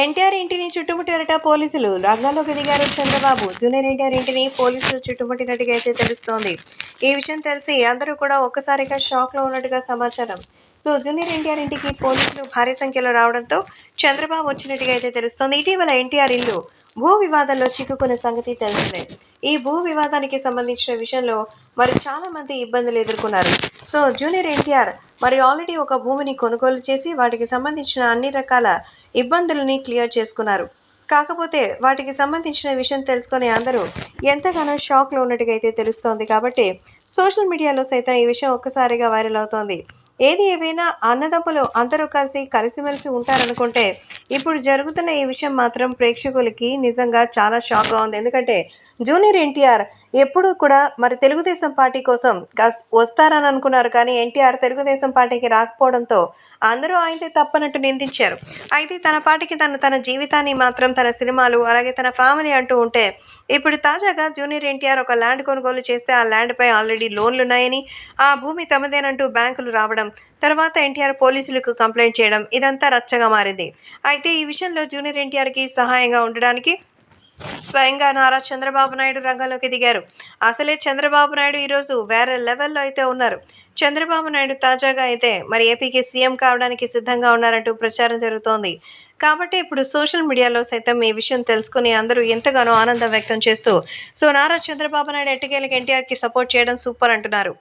ఎన్టీఆర్ ఇంటిని చుట్టుముట్టారట పోలీసులు. రంగంలోకి దిగారు చంద్రబాబు. జూనియర్ ఎన్టీఆర్ ఇంటిని పోలీసులు చుట్టుముట్టినట్టుగా అయితే తెలుస్తోంది. ఈ విషయం తెలిసి అందరూ కూడా ఒక్కసారిగా షాక్లో ఉన్నట్టుగా సమాచారం. సో జూనియర్ ఎన్టీఆర్ ఇంటికి పోలీసులు భారీ సంఖ్యలో రావడంతో చంద్రబాబు వచ్చినట్టుగా అయితే తెలుస్తోంది. ఇటీవల ఎన్టీఆర్ ఇల్లు భూ వివాదంలో చిక్కుకున్న సంగతి తెలిసిందే. ఈ భూ వివాదానికి సంబంధించిన విషయంలో మరి చాలా మంది ఇబ్బందులు ఎదుర్కొన్నారు. సో జూనియర్ ఎన్టీఆర్ మరి ఆల్రెడీ ఒక భూమిని కొనుగోలు చేసి వాటికి సంబంధించిన అన్ని రకాల ఇబ్బందులని క్లియర్ చేసుకున్నారు. కాకపోతే వాటికి సంబంధించిన విషయం తెలుసుకుని అందరూ ఎంతగానో షాక్లో ఉన్నట్టుగా అయితే తెలుస్తోంది కాబట్టి సోషల్ మీడియాలో సైతం ఈ విషయం ఒక్కసారిగా వైరల్ అవుతోంది. ఏది ఏవైనా అన్నదమ్ములు అందరూ కలిసి కలిసిమెలిసి ఉంటారనుకుంటే ఇప్పుడు జరుగుతున్న ఈ విషయం మాత్రం ప్రేక్షకులకి నిజంగా చాలా షాక్గా ఉంది. ఎందుకంటే జూనియర్ ఎన్టీఆర్ ఎప్పుడు కూడా మరి తెలుగుదేశం పార్టీ కోసం వస్తారని అనుకున్నారు కానీ ఎన్టీఆర్ తెలుగుదేశం పార్టీకి రాకపోవడంతో అందరూ అయితే తప్పనట్టు నిందించారు. అయితే తన పార్టీకి తను తన జీవితాన్ని మాత్రం తన సినిమాలు అలాగే తన ఫ్యామిలీ అంటూ ఉంటే ఇప్పుడు తాజాగా జూనియర్ ఎన్టీఆర్ ఒక ల్యాండ్ కొనుగోలు చేస్తే ఆ ల్యాండ్పై ఆల్రెడీ లోన్లు ఉన్నాయని ఆ భూమి తమదేనంటూ బ్యాంకులు రావడం తర్వాత ఎన్టీఆర్ పోలీసులకు కంప్లైంట్ చేయడం ఇదంతా రచ్చగా మారింది. అయితే ఈ విషయంలో జూనియర్ ఎన్టీఆర్కి సహాయంగా ఉండడానికి స్వయంగా నారా చంద్రబాబు నాయుడు రంగంలోకి దిగారు. అసలే చంద్రబాబు నాయుడు ఈరోజు వేరే లెవెల్లో అయితే ఉన్నారు. చంద్రబాబు నాయుడు తాజాగా అయితే మరి ఏపీకి సీఎం కావడానికి సిద్ధంగా ఉన్నారంటూ ప్రచారం జరుగుతోంది. కాబట్టి ఇప్పుడు సోషల్ మీడియాలో సైతం ఈ విషయం తెలుసుకుని అందరూ ఎంతగానో ఆనందం వ్యక్తం చేస్తూ సో నారా చంద్రబాబు నాయుడు ఎట్టకేలకు ఎన్టీఆర్కి సపోర్ట్ చేయడం సూపర్ అంటున్నారు.